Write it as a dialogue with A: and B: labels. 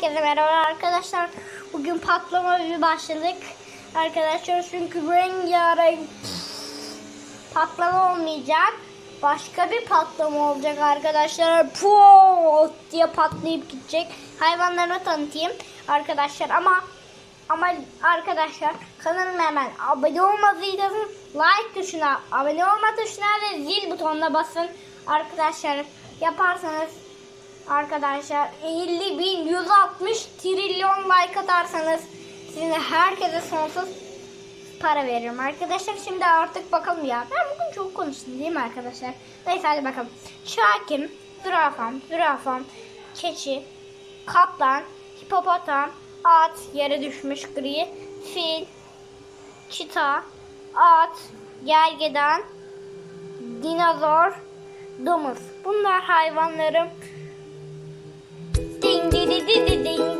A: Herkese merhaba arkadaşlar. Bugün patlama bir başladık. Arkadaşlar çünkü rengarenk patlama olmayacak. Başka bir patlama olacak arkadaşlar. Puuu diye patlayıp gidecek. Hayvanlarını tanıtayım arkadaşlar ama ama arkadaşlar kanalıma hemen abone olmadıysanız like tuşuna, abone olma tuşuna ve zil butonuna basın. Arkadaşlar yaparsanız arkadaşlar 50 bin 160 trilyon like atarsanız size herkese sonsuz para veririm arkadaşlar. Şimdi artık bakalım ya. Ben bugün çok konuştum değil mi arkadaşlar? Neyse hadi bakalım. Şakim, zürafam, zürafam, keçi, kaplan, hipopotam, at, yere düşmüş gri, fil, çita, at, gergedan, dinozor, domuz. Bunlar hayvanlarım. din din din din din